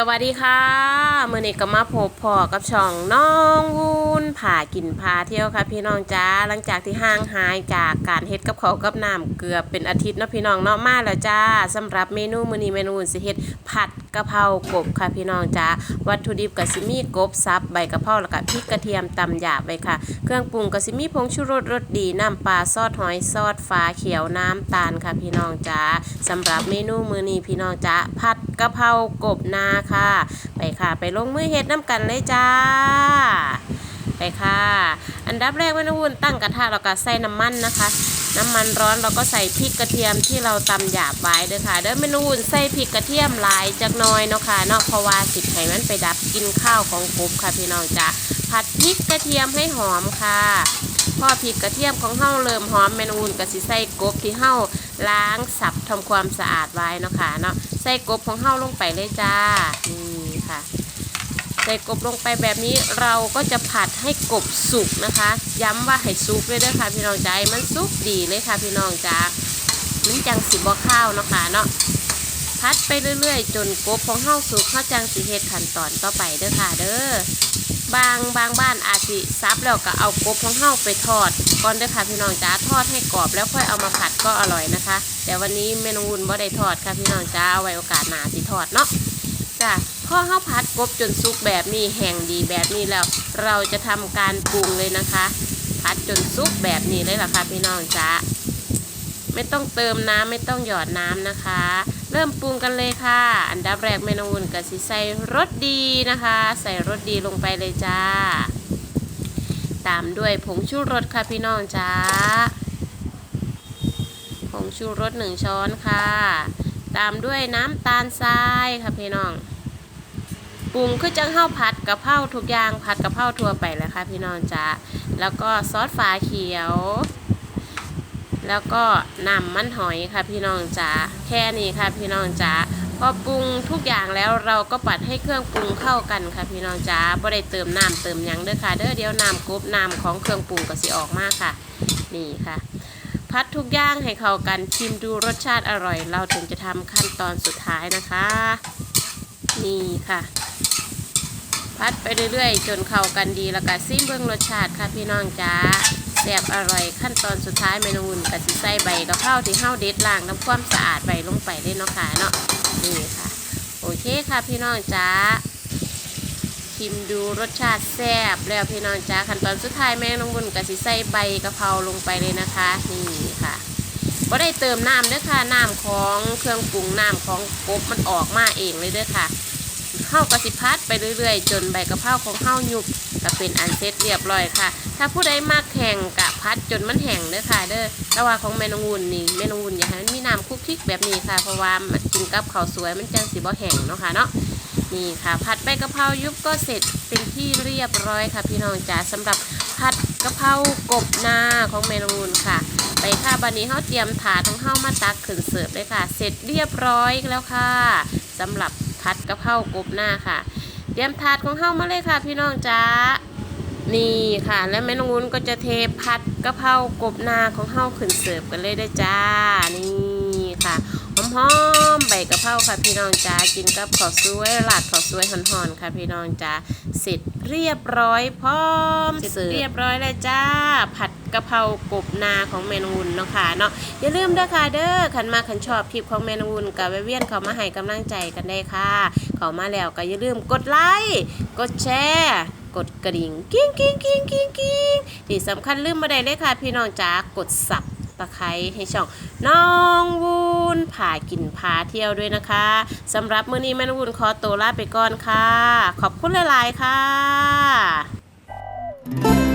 สวัสดีค่ะมื่อนี้ก็มาพบพอกับช่องน้องวุ้นผ่ากินพาเที่ยวค่ะ พี่น้องจ้าหลังจากที่ห่างหายจากการเฮ็ดกับเขากับน้ำเกือบเป็นอาทิตย์เนาะพี่น้องเนาะมาแล้วจ้าสำหรับเมนูมื้อนี้เมนูสิเฮ็ดผัดะเพรากบค่ะพี่น้องจ้าวัตถุดิบก็สิมีกบซับใบกะเพราแล้วก็พริกกระเทียมตำหยาบไว้ค่ะ เครื่องปรุงก็สิมีผงชูรสรสดีน้ำปลาซอสหอยซอสฟ้าเขียวน้ำตาลค่ะพี่น้องจ้าสำหรับเมนูมื้อนี้พี่น้องจ้าผัดกะเพรากบนาค่ะ ไปค่ะ ไปลงมือเฮ็ดน้ำกันเลยจ้าไปค่ะ อันดับแรกแม่นวุ่นตั้งกระทะแล้วก็ใส่น้ำมันนะคะ น้ำมันร้อนเราก็ใส่พริกกระเทียมที่เราตำหยาบไว้เด้อค่ะ เด้อเมนูวุ่นใส่พริกกระเทียมหลายจักน้อยเนาะค่ะเนาะเพราะว่าสิให้มันไปดับกินข้าวของกบค่ะพี่น้องจ้าผัดพริกกระเทียมให้หอมค่ะพอพริกกระเทียมของเฮาเริ่มหอมเมนูวุ่นก็สิใส่กบที่เฮาล้างสับทำความสะอาดไว้เนาะค่ะเนาะใส่กบของเฮาลงไปเลยจ้านี่ค่ะ ส่กบลงไปแบบนี้เราก็จะผัดให้กบสุกนะคะ ย้ำว่าให้สุกเลยเด้อค่ะพี่น้องใจามันสุกดีเลยค่ะพี่น้องจ้ามันจังสิบ่ข้าวเนาะค่ะเนาะพัดไปเรื่อยๆ จนกบของเฮาสุกเฮาจังสิเฮ็ดขั้นตอนต่อไปเด้อค่ะเด้อบางบางบ้านอาจสิซับแล้วก็เอากบของเฮาไปทอดก่อนเด้อค่ะพี่น้องจ้าทอดให้กรอบแล้วค่อยเอามาผัดก็อร่อยนะคะ แต่วันนี้เมนูวุ่นบ่ได้ทอดค่ะพี่น้องจ้าเอาไว้โอกาสหน้าสิทอดเนาะจ้ะ พอข้าวผัดกบจนสุกแบบนี้แห้งดีแบบนี้แล้ว เราจะทำการปรุงเลยนะคะ ผัดจนสุกแบบนี้เลยล่ะค่ะพี่น้องจ้าไม่ต้องเติมน้ำไม่ต้องหยอดน้ำนะคะ เริ่มปรุงกันเลยค่ะ อันดับแรกเมนูอุ่นกับสิใส่รสดีนะคะ ใส่รสดีลงไปเลยจ้า ตามด้วยผงชูรสค่ะพี่น้องจ้าผงชูรสหนึ่งช้อนค่ะ ตามด้วยน้ำตาลทรายค่ะพี่น้อง ปรุงคือจังข้าวผัดกะเพราทุกอย่างผัดกะเพราทั่วไปแล้วค่ะพี่น้องจ้าแล้วก็ซอสฝาเขียว แล้วก็น้ำมันหอยค่ะพี่น้องจ้าแค่นี้ค่ะพี่น้องจ้าพอปรุงทุกอย่างแล้วเราก็ปัดให้เครื่องปรุงเข้ากันค่ะพี่น้องจ้าบ่ได้เติมน้ำเติมยังเด้อค่ะเด้อเดี๋ยวน้ำกรุบน้ำของเครื่องปรุงก็สิออกมาค่ะ นี่ค่ะพัดทุกอย่างให้เข้ากันชิมดูรสชาติอร่อย เราถึงจะทำขั้นตอนสุดท้ายนะคะ นี่ค่ะ พัดไปเรื่อยๆ จนเข้ากันดีแล้วก็ซิมเบื้องรสชาติค่ะพี่น้องจ้าแซ่บอร่อยขั้นตอนสุดท้ายเมนูนกะสิใส่ใบกะเพราที่เฮาเด็ดล้างน้ำความสะอาดใบลงไปเลยเนาะค่ะเนาะนี่ค่ะ โอเคค่ะพี่น้องจ้าชิมดูรสชาติแซ่บแล้วพี่น้องจ้าขั้นตอนสุดท้ายแม่น้องบุญกะสิใส่ใบกะเพราลงไปเลยนะคะ นี่ค่ะก็ได้เติมน้ำเด้อค่ะน้ำของเครื่องปรุงน้ำของกบมันออกมาเองเลยเด้อค่ะ เข้ากระสิพัดไปเรื่อยๆ จนใบกะเพราของเข้ายุบก็เป็นอันเสร็จเรียบร้อยค่ะ ถ้าผู้ใดมากแข่งกะพัดจนมันแห้งเด้อค่ะ เด้อแต่ว่าของแมนงวุนนี่แมนงวุนอย่าให้มันมีน้ำคลุกคลิกแบบนี้ค่ะ เพราะว่ามันกินกับข้าวสวยมันจังสิบ่แห้งเนาะค่ะเนาะนี่ค่ะ ผัดใบกะเพรายุบก็เสร็จเป็นที่เรียบร้อยค่ะ พี่น้องจ๋าสำหรับผัดกะเพรากบหน้าของเมนูนค่ะ ไปค่ะบันนี้เขาเตรียมถาดของเข้ามาตักขึ้นเสิร์ฟเลยค่ะ เสร็จเรียบร้อยแล้วค่ะสำหรับ ผัดกะเพรากบหน้าค่ะ เตรียมถาดของเข้ามาเลยค่ะ พี่น้องจ๋านี่ค่ะ แล้วแม่นองวุ้นก็จะเทผัดกะเพรากบนาของเฮาขึ้นเสิร์ฟกันเลยได้อจ้านี่ค่ะหอมๆใบกะเพราค่ะพี่น้องจ้ากินกับข้าวสวยหลาดข้าวสวยห่อนๆค่ะพี่น้องจ้าเสร็จเรียบร้อยพร้อมเสร็จเรียบร้อยแล้วจ้า ผัด กะเพรากบนาของเมนูนเนาะค่ะเนาะอย่าลืมเด้อค่ะเด้อขันมาขันชอบคลิปของเมนูนกับเวียนเขามาให้กำลังใจกันได้ค่ะ เขามาแล้วก็อย่าลืมกดไลค์กดแชร์กดกระดิ่งกิ้งกิ้งกิ้งกิ้งกิ้งที่สำคัญลืมมาได้เลยค่ะ พี่น้องจ้ากดสับตะไคร้ให้ช่องน้องวูนผ่ากินพาเที่ยวด้วยนะคะสำหรับมื้อนี้แม่นวูนขอตัวลาไปก่อนค่ะ ขอบคุณหลาย ๆ ค่ะ